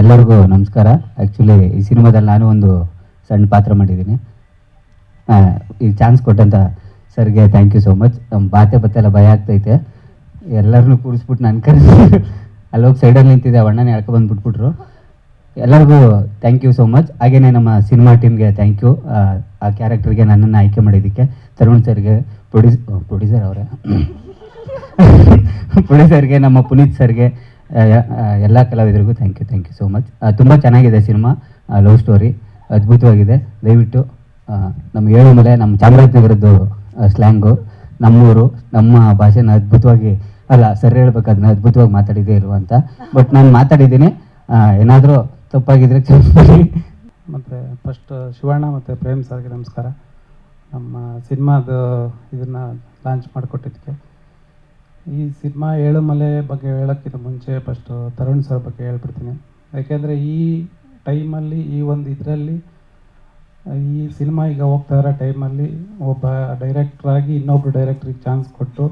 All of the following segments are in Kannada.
ಎಲ್ಲರಿಗೂ ನಮಸ್ಕಾರ. ಆ್ಯಕ್ಚುಲಿ ಈ ಸಿನಿಮಾದಲ್ಲಿ ನಾನು ಒಂದು ಸಣ್ಣ ಪಾತ್ರ ಮಾಡಿದ್ದೀನಿ. ಈ ಚಾನ್ಸ್ ಕೊಟ್ಟಂತ ಸರ್ಗೆ ಥ್ಯಾಂಕ್ ಯು ಸೋ ಮಚ್ ನಮ್ಮ ಬಾತೆ ಬತ್ತೆಲ್ಲ ಭಯ ಆಗ್ತೈತೆ. ಎಲ್ಲರನ್ನೂ ಕೂರಿಸ್ಬಿಟ್ಟು ನಾನು ಕರೆಸಿ ಅಲ್ಲೋಗಿ ಸೈಡಲ್ಲಿ ನಿಂತಿದ್ದೆ ಅಣ್ಣನೇ ಬಂದು ಬಿಟ್ಬಿಟ್ರು ಎಲ್ಲರಿಗೂ ಥ್ಯಾಂಕ್ ಯು ಸೋ ಮಚ್ ಹಾಗೆಯೇ ನಮ್ಮ ಸಿನಿಮಾ ಟೀಮ್ಗೆ ಥ್ಯಾಂಕ್ ಯು ಆ ಕ್ಯಾರೆಕ್ಟರ್ಗೆ ನನ್ನನ್ನು ಆಯ್ಕೆ ಮಾಡಿದ್ದಕ್ಕೆ ತರುಣ್ ಸರ್ಗೆ ಪ್ರೊಡ್ಯೂಸ್ ಪ್ರೊಡ್ಯೂಸರ್ ಅವರೇ. ಪ್ರೊಡ್ಯೂಸರ್ಗೆ ನಮ್ಮ ಪುನೀತ್ ಸರ್ಗೆ ಎಲ್ಲ ಕಲಾವಿದರಿಗೂ thank you thank you so much ತುಂಬ ಚೆನ್ನಾಗಿದೆ ಸಿನಿಮಾ ಲವ್ ಸ್ಟೋರಿ ಅದ್ಭುತವಾಗಿದೆ. ದಯವಿಟ್ಟು ನಮ್ಮ ಏಳು ಮೇಲೆ ನಮ್ಮ ಚಾಮರಾಜನಗರದ್ದು ಸ್ಲ್ಯಾಂಗು ನಮ್ಮೂರು, ನಮ್ಮ ಭಾಷೆನ ಅದ್ಭುತವಾಗಿ, ಅಲ್ಲ, ಸರಿ ಹೇಳ್ಬೇಕು, ಅದನ್ನ ಅದ್ಭುತವಾಗಿ ಮಾತಾಡಿದ್ದೇ ಇರುವಂತ ಬಟ್ ನಾನು ಮಾತಾಡಿದ್ದೀನಿ ಏನಾದರೂ ತಪ್ಪಾಗಿದ್ರೆ ಕ್ಷಮಿಸ್ಬಿಡಿ ಮತ್ತು ಫಸ್ಟ್ ಶಿವಣ್ಣ ಮತ್ತು ಪ್ರೇಮ್ ಸರ್ಗೆ ನಮಸ್ಕಾರ. ನಮ್ಮ ಸಿನಿಮಾದ ಇದನ್ನು ಲಾಂಚ್ ಮಾಡಿಕೊಟ್ಟಿದ್ದಕ್ಕೆ. ಈ ಸಿನಿಮಾ ಏಳುಮಲೆ ಬಗ್ಗೆ ಹೇಳೋಕ್ಕಿಂತ ಮುಂಚೆ ಫಸ್ಟು ತರುಣ್ ಸರ್ ಬಗ್ಗೆ ಹೇಳ್ಬಿಡ್ತೀನಿ. ಯಾಕೆಂದರೆ ಈ ಟೈಮಲ್ಲಿ ಈ ಒಂದು ಇದರಲ್ಲಿ, ಈ ಸಿನಿಮಾ ಈಗ ಹೋಗ್ತಾ ಇರೋ ಟೈಮಲ್ಲಿ ಒಬ್ಬ ಡೈರೆಕ್ಟ್ರಾಗಿ ಇನ್ನೊಬ್ರು ಡೈರೆಕ್ಟ್ರಿಗೆ ಚಾನ್ಸ್ ಕೊಟ್ಟು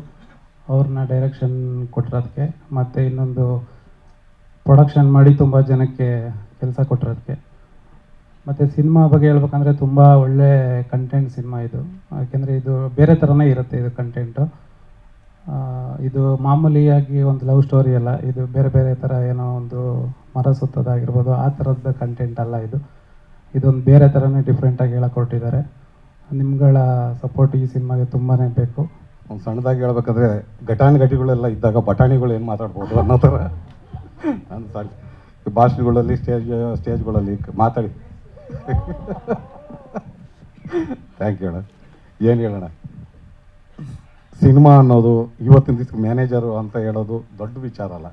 ಅವ್ರನ್ನ ಡೈರೆಕ್ಷನ್ ಕೊಟ್ಟಿರೋದಕ್ಕೆ ಮತ್ತು ಇನ್ನೊಂದು ಪ್ರೊಡಕ್ಷನ್ ಮಾಡಿ ತುಂಬ ಜನಕ್ಕೆ ಕೆಲಸ ಕೊಟ್ಟಿರೋದಕ್ಕೆ ಮತ್ತು ಸಿನಿಮಾ ಬಗ್ಗೆ ಹೇಳ್ಬೇಕಂದ್ರೆ ತುಂಬ ಒಳ್ಳೆ ಕಂಟೆಂಟ್ ಸಿನಿಮಾ ಇದು. ಯಾಕೆಂದರೆ ಇದು ಬೇರೆ ಥರನೇ ಇರುತ್ತೆ ಇದು ಕಂಟೆಂಟು ಇದು ಮಾಮೂಲಿಯಾಗಿ ಒಂದು ಲವ್ ಸ್ಟೋರಿ ಅಲ್ಲ. ಇದು ಬೇರೆ ಬೇರೆ ಥರ ಏನೋ ಒಂದು ಮರ ಸುತ್ತೋದಾಗಿರ್ಬೋದು ಆ ಥರದ್ದು ಕಂಟೆಂಟ್ ಅಲ್ಲ ಇದು. ಇದೊಂದು ಬೇರೆ ಥರನೇ ಡಿಫ್ರೆಂಟಾಗಿ ಹೇಳಕ್ಕೆ ಹೊರಟಿದ್ದಾರೆ ನಿಮ್ಗಳ ಸಪೋರ್ಟ್ ಈ ಸಿನಿಮಾಗೆ ತುಂಬಾ ಬೇಕು. ಒಂದು ಸಣ್ಣದಾಗಿ ಹೇಳ್ಬೇಕಂದ್ರೆ ಘಟಾನುಘಟಿಗಳೆಲ್ಲ ಇದ್ದಾಗ ಬಟಾಣಿಗಳು ಏನು ಮಾತಾಡ್ಬೋದು ಅನ್ನೋ ಥರ ನಾನು ಸಣ್ಣ ಸ್ಟೇಜ್ ಸ್ಟೇಜ್ಗಳಲ್ಲಿ ಮಾತಾಡಿ. ಥ್ಯಾಂಕ್ ಯು ಅಣ್ಣ. ಏನು ಹೇಳೋಣ? ಸಿನಿಮಾ ಅನ್ನೋದು ಇವತ್ತಿನ ದಿವಸ ಮ್ಯಾನೇಜರು ಅಂತ ಹೇಳೋದು ದೊಡ್ಡ ವಿಚಾರ ಅಲ್ಲ.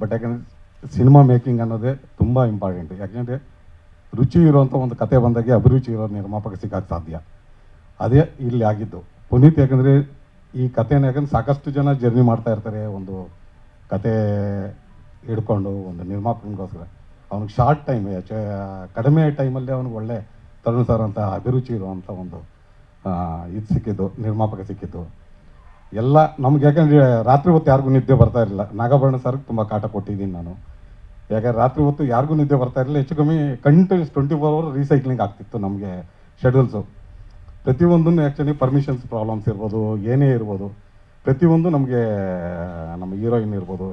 ಬಟ್ ಯಾಕಂದರೆ ಸಿನಿಮಾ ಮೇಕಿಂಗ್ ಅನ್ನೋದೇ ತುಂಬ ಇಂಪಾರ್ಟೆಂಟ್ ಯಾಕೆಂದರೆ ರುಚಿ ಇರುವಂಥ ಒಂದು ಕತೆ ಬಂದಾಗೆ ಅಭಿರುಚಿ ಇರೋ ನಿರ್ಮಾಪಕ ಸಿಗೋಕ್ಕೆ ಸಾಧ್ಯ. ಅದೇ ಇಲ್ಲಿ ಆಗಿದ್ದು. ಪುನೀತ್ ಯಾಕಂದರೆ ಈ ಕಥೆನ ಯಾಕಂದ್ರೆ ಸಾಕಷ್ಟು ಜನ ಜರ್ನಿ ಮಾಡ್ತಾ ಇರ್ತಾರೆ ಒಂದು ಕತೆ ಹಿಡ್ಕೊಂಡು ಒಂದು ನಿರ್ಮಾಪಕನಿಗೋಸ್ಕರ. ಅವ್ನಿಗೆ ಶಾರ್ಟ್ ಟೈಮ್ ಕಡಿಮೆ ಟೈಮಲ್ಲಿ ಅವ್ನಿಗೆ ಒಳ್ಳೆ ತರುಣ್ ಸರ್ ಅಂತ ಅಭಿರುಚಿ ಇರುವಂಥ ಒಂದು ಇದು ಸಿಕ್ಕಿದ್ದು, ನಿರ್ಮಾಪಕ ಸಿಕ್ಕಿದ್ದು. ಎಲ್ಲ ನಮ್ಗೆ ಯಾಕಂದ್ರೆ ರಾತ್ರಿ ಹೊತ್ತು ಯಾರಿಗೂ ನಿದ್ದೆ ಬರ್ತಾ ಇರಲಿಲ್ಲ. ನಾಗಾಭರಣ ಸರ್ಗೆ ತುಂಬ ಕಾಟ ಕೊಟ್ಟಿದ್ದೀನಿ ನಾನು. ಯಾಕಂದ್ರೆ ರಾತ್ರಿ ಹೊತ್ತು ಯಾರಿಗೂ ನಿದ್ದೆ ಬರ್ತಾ ಇರಲಿಲ್ಲ. ಹೆಚ್ಚು ಕಮ್ಮಿ continuous twenty four hour recycling ಆಗ್ತಿತ್ತು ನಮಗೆ ಶೆಡ್ಯೂಲ್ಸು ಪ್ರತಿಯೊಂದನ್ನು ಆ್ಯಕ್ಚುಲಿ ಪರ್ಮಿಷನ್ಸ್ ಪ್ರಾಬ್ಲಮ್ಸ್ ಇರ್ಬೋದು, ಏನೇ ಇರ್ಬೋದು. ಪ್ರತಿಯೊಂದು ನಮಗೆ, ನಮ್ಮ ಹೀರೋಯಿನ್ ಇರ್ಬೋದು.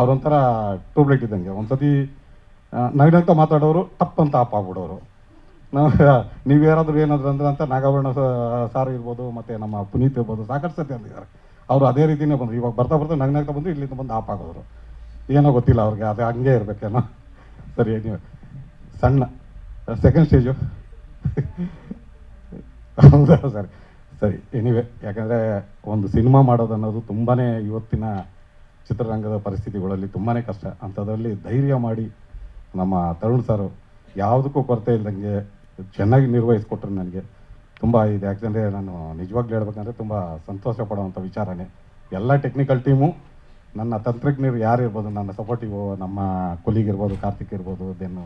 ಅವ್ರೊಂಥರ ಟ್ಯೂಬ್ಲೈಟ್ ಇದ್ದಂಗೆ. ಒಂದ್ಸತಿ ನಗ್ನಗ್ತಾ ಮಾತಾಡೋರು ತಪ್ಪಂತ ಆಪ್ ಆಗ್ಬಿಡೋರು. ನಾವು ನೀವು ಯಾರಾದರೂ ಏನಾದ್ರು ಅಂದ್ರೆ ಅಂತ ನಾಗಾಭರಣ ಸಾರ್ ಇರ್ಬೋದು, ಮತ್ತು ನಮ್ಮ ಪುನೀತ್ ಇರ್ಬೋದು, ಸಾಕಷ್ಟು ಸತಿ ಅಂದಿದ್ದಾರೆ. ಅವರು ಅದೇ ರೀತಿನೇ ಬಂದರು. ಇವಾಗ ಬರ್ತಾ ಬರ್ತಾ ನಗ್ನಗ್ತಾ ಬಂದು ಇಲ್ಲಿಂದ ಬಂದು ಆಪ್ ಏನೋ ಗೊತ್ತಿಲ್ಲ ಅವ್ರಿಗೆ, ಅದು ಹಂಗೆ ಇರಬೇಕೇನೋ. ಸರಿ ನೀವು ಸಣ್ಣ ಸೆಕೆಂಡ್ ಸ್ಟೇಜು ಹೌದಾ? ಸರಿ. ಸರಿ ಎನಿವೆ ಯಾಕಂದರೆ ಒಂದು ಸಿನಿಮಾ ಮಾಡೋದು ಅನ್ನೋದು ತುಂಬಾ ಇವತ್ತಿನ ಚಿತ್ರರಂಗದ ಪರಿಸ್ಥಿತಿಗಳಲ್ಲಿ ತುಂಬಾ ಕಷ್ಟ. ಅಂಥದ್ರಲ್ಲಿ ಧೈರ್ಯ ಮಾಡಿ ನಮ್ಮ ತರುಣ್ ಸರ್ ಯಾವುದಕ್ಕೂ ಕೊರತೆ ಇಲ್ದಂಗೆ ಚೆನ್ನಾಗಿ ನಿರ್ವಹಿಸ್ಕೊಟ್ರು ನನಗೆ. ತುಂಬ ಇದು. ಯಾಕಂದರೆ ನಾನು ನಿಜವಾಗ್ಲೂ ಹೇಳ್ಬೇಕಂದ್ರೆ ತುಂಬ ಸಂತೋಷ ಪಡುವಂಥ ವಿಚಾರನೇ. ಎಲ್ಲ ಟೆಕ್ನಿಕಲ್ ಟೀಮು ನನ್ನ ತಂತ್ರಜ್ಞರು ಯಾರು ಇರ್ಬೋದು, ನನ್ನ ಸಪೋರ್ಟಿವ್ ನಮ್ಮ ಕೊಲಿಗ್ ಇರ್ಬೋದು, ಕಾರ್ತಿಕ್ ಇರ್ಬೋದು ದೆನ್ನು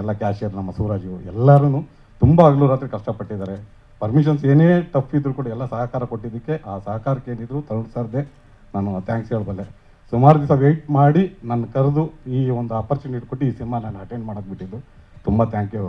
ಎಲ್ಲ ಕ್ಯಾಶಿಯರ್ ನಮ್ಮ ಸೂರಜು ಎಲ್ಲರೂ ತುಂಬ ಹಗಲು ರಾತ್ರಿ ಕಷ್ಟಪಟ್ಟಿದ್ದಾರೆ. ಪರ್ಮಿಷನ್ಸ್ ಏನೇ ಟಫ್ ಇದ್ರು ಕೂಡ ಎಲ್ಲ ಸಹಕಾರ ಕೊಟ್ಟಿದ್ದಕ್ಕೆ ಆ ಸಹಕಾರಕ್ಕೆ ಏನಿದ್ರು ತರುಣ್ ಸರ್ದೆ ನಾನು ಥ್ಯಾಂಕ್ಸ್ ಹೇಳಬಲ್ಲೆ. ಸುಮಾರು ದಿವಸ ವೆಯ್ಟ್ ಮಾಡಿ ನನ್ನ ಕರೆದು ಈ ಒಂದು ಆಪರ್ಚುನಿಟಿ ಕೊಟ್ಟು ಈ ಸಿನಿಮಾ ನಾನು ಅಟೆಂಡ್ ಮಾಡೋಕ್ಕೆ ಬಿಟ್ಟಿದ್ದು. ತುಂಬ ಥ್ಯಾಂಕ್ ಯು